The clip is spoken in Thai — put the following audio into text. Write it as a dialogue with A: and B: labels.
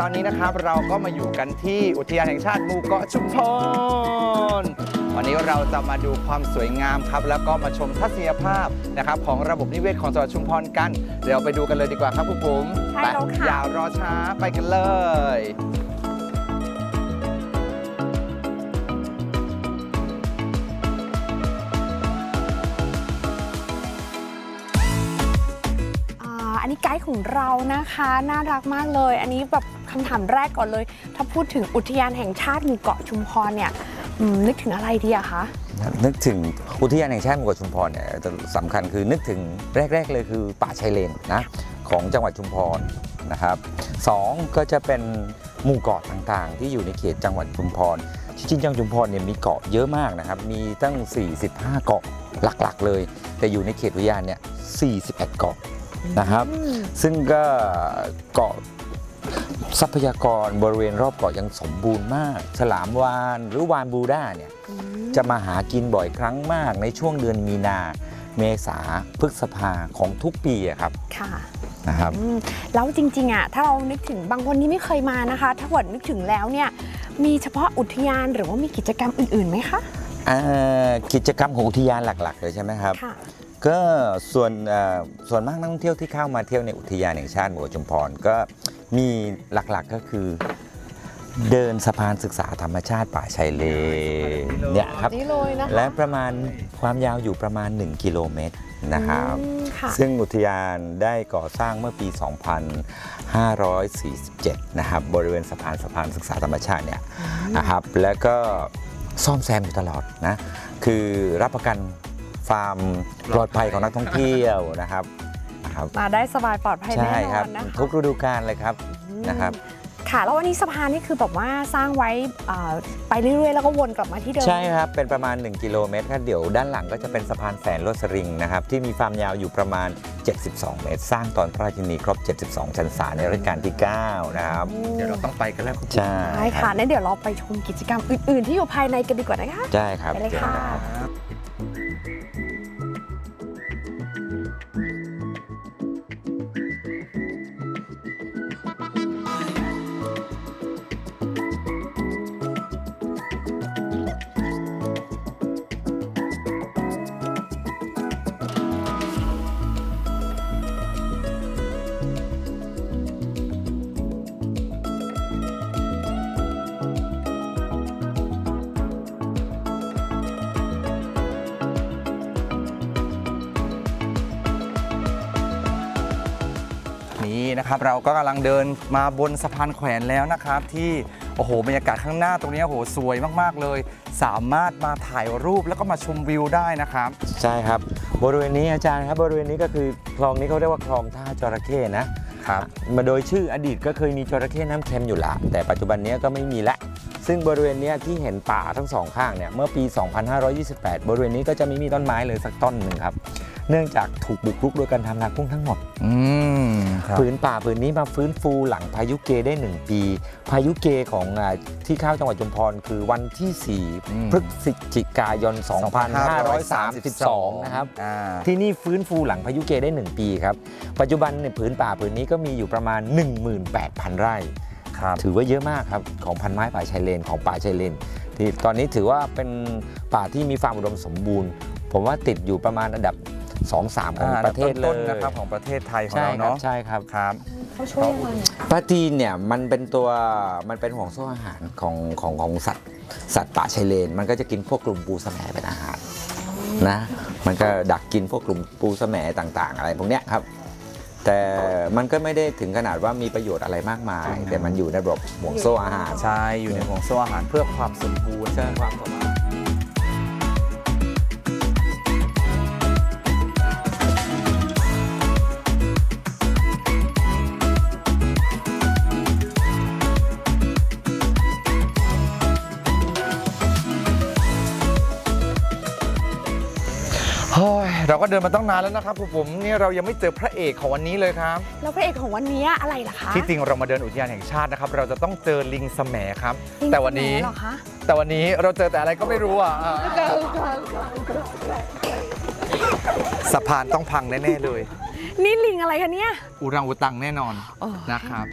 A: ตอนนี้นะครับเราก็มาอยู่กันที่อุทยานแห่งชาติหมู่เกาะชุมพรวันนี้เราจะมาดูความสวยงามครับ แล้วก็มาชมทัศนียภาพนะครับของระบบนิเวศของจังหวัดชุมพรกัน เดี๋ยวไปดูกันเลยดีกว่าครับคุณผม
B: ใช่แล้วค่ะ
A: อย่ารอช้าไปกันเลย
B: อ่าอันนี้ไกด์ของเรานะคะ น่ารักมากเลย อันนี้แบบ คำถามแรกก่อนเลย ถ้าพูดถึงอุทยานแห่งชาติหมู่เกาะชุมพรเนี่ยอืมนึกถึงอะไรดีอะคะ
C: นึกถึงอุทยานแห่งชาติหมู่เกาะชุมพรเนี่ยจะสำคัญคือนึกถึงแรก ๆ เลยคือป่าชายเลนนะของจังหวัดชุมพรนะครับสองก็จะเป็นหมู่เกาะต่างๆ ที่อยู่ในเขตจังหวัดชุมพรจริงๆจังหวัดชุมพรเนี่ยมีเกาะเยอะมากนะครับ มีตั้ง 45 เกาะหลักๆเลย แต่อยู่ในเขตอุทยานเนี่ย41 เกาะนะครับ
B: อืม
C: ซึ่งก็เกาะ ทรัพยากรบริเวณรอบเกาะยังสมบูรณ์มาก ฉลามวานหรือวานบูด้าเนี่ย
B: อืม
C: จะมาหากินบ่อยครั้งมากในช่วงเดือนมีนา เมษาพฤษภาของทุกปีอะครับ
B: ค่ะ
C: นะครับ
B: อืมแล้วจริงๆอะถ้าเรานึกถึงบางคนที่ไม่เคยมานะคะ ถ้าเกิดนึกถึงแล้วเนี่ยมีเฉพาะอุทยานหรือว่ามีกิจกรรมอื่นๆไหมคะ
C: อ่ากิจกรรมของอุทยานหลักๆเลยใช่ไหมครับ
B: ค่ะ
C: ก็ส่วนเอ่อส่วนมากนักท่องเที่ยวที่เข้ามาเที่ยวในอุทยานแห่งชาติหมู่เกาะชุมพรก็ มีหลักๆก็คือ เดินสะพานศึกษาธรรมชาติป่าชายเลนเนี่ยครับ
B: นี่เลยนะคะ
C: และประมาณความยาวอยู่ประมาณ 1 กิโลเมตรนะครับ
B: อืมค่ะ
C: ซึ่งอุทยานได้ก่อสร้างเมื่อปี 2547 นะครับ บริเวณสะพานสะพานศึกษาธรรมชาติเนี่ยนะครับ แล้วก็ซ่อมแซมอยู่ตลอดนะ คือรับประกันความปลอดภัยของนักท่องเที่ยวนะครับนะ ครับ
B: มาได้สบายปลอดภัยแน่
C: ใช่
B: น
C: ครั
B: อบนนะคะ
C: ทุกฤดูกาลเลยครับนะครับ
B: ค่ะ แล้ววันนี้สะพานนี่คือแบบว่าสร้างไว้อ่าไปเรื่อยๆ แล้วก็วนกลับมาที่เดิม
C: ใช่ครับ เป็นประมาณ 1 กิโลเมตรครับเดี๋ยวด้านหลังก็จะเป็นสะพานแฝนลวดสริงนะครับ ที่มีความยาวอยู่ประมาณ 72 เมตร สร้างตอนพระราชินีครบ 72 ชันษาในรัชกาลที่ 9 นะครับ
A: เดี๋ยวเราต้องไปกันแล้วคุณผม
C: ใช่
B: ใช่ค่ะงั้นเดี๋ยวเราไปชมกิจกรรมอื่นๆ ที่อยู่ภายในกันดีกว่านะคะ
C: ใช่ครับ
B: ไปเลย
C: ชิญ
B: ค่ะ
C: รับ
A: นี่นะครับเราก็กำลังเดินมาบนสะพานแขวนแล้วนะครับ ที่โอ้โหบรรยากาศข้างหน้าตรงนี้โอ้โหสวยมากๆเลย สามารถมาถ่ายรูปแล้วก็มาชมวิวได้นะครับ
C: ใช่ครับ บริเวณนี้อาจารย์ครับบริเวณนี้ก็คือคลองนี้เขาเรียกว่าคลองท่าจระเข้นะ
A: ครับ
C: มาโดยชื่ออดีตก็เคยมีจระเข้น้ำเค็มอยู่ละ แต่ปัจจุบันนี้ก็ไม่มีละ ซึ่งบริเวณเนี้ยที่เห็นป่าทั้งสองข้างเนี่ยเมื่อปี 2528 บริเวณนี้ก็จะไม่มีต้นไม้เลยสักต้นหนึ่งครับ เนื่องจากถูกบุกรุกโดยการทำนากุ้งทั้งหมด
A: อืมครับ
C: ผืนป่าผืนนี้มาฟื้นฟูหลังพายุเกได้ 1 ปี พายุเกของอ่าที่เข้าจังหวัดชุมพรคือวันที่
A: อืม
C: 4พฤศจิกายน 2532 นะครับ
A: อ่า
C: ที่นี่ฟื้นฟูหลังพายุเกได้ 1 ปีครับ ปัจจุบันในยผืนป่าผืนนี้ก็มีอยู่ประมาณ 18,000 ไร่
A: ครับ
C: ถือว่าเยอะมากครับ ของพันไม้ป่าชายเลนของป่าชายเลนที่ตอนนี้ถือว่าเป็นป่าที่มีความอุดมสมบูรณ์ ผมว่าติดอยู่ประมาณอันดับ 2-3 ของ
A: อ่า
C: ประเทศเล
A: ต้น
C: ย
A: ๆนะครับของประเทศไทยของ
C: ใช่
A: เรา
C: ครับ
A: เนาะ
C: ใช่ครับ
A: ครับ
B: เขาช่วยยังไงอะ
C: ปลาจีนเนี่ยมันเป็นตัวมันเป็นห่วงโซ่อาหารของของของสัตว์สัตว์ป่าชายเลน มันก็จะกินพวกกลุ่มปูแสมเป็นอาหารนะมันก็ดักกินพวกกลุ่มปูแสมต่างๆ อะไรพวกเนี้ยครับ แต่มันก็ไม่ได้ถึงขนาดว่ามีประโยชน์อะไรมากมาย แต่มันอยู่ในระบบห่วงโซ่อาหาร
A: ใช่ อยู่ในห่วงโซ่อาหารเพื่อความสมบูรณ์
C: เชิญความสามารถ
A: เฮ้ยเราก็เดินมาตั้งนานแล้วนะครับคุณผมเนี่ยเรายังไม่เจอพระเอกของวันนี้เลยครับ
B: แล้วพระเอกของวันนี้อะไรล่ะคะ
A: ที่จริงเรามาเดินอุทยานแห่งชาตินะครับ เราจะต้องเจอลิงแสมครับ
B: ลิง
A: แต่วันนี้
B: สมัยเหรอคะ
A: แต่วันนี้เราเจอแต่อะไรก็ไม่รู้อะอ่าสะพานต้องพังแน่ๆเลย
B: นี่ลิงอะไรคะเนี่ย
A: อุรังอุตังแน่นอน
B: เออ
A: นะครับ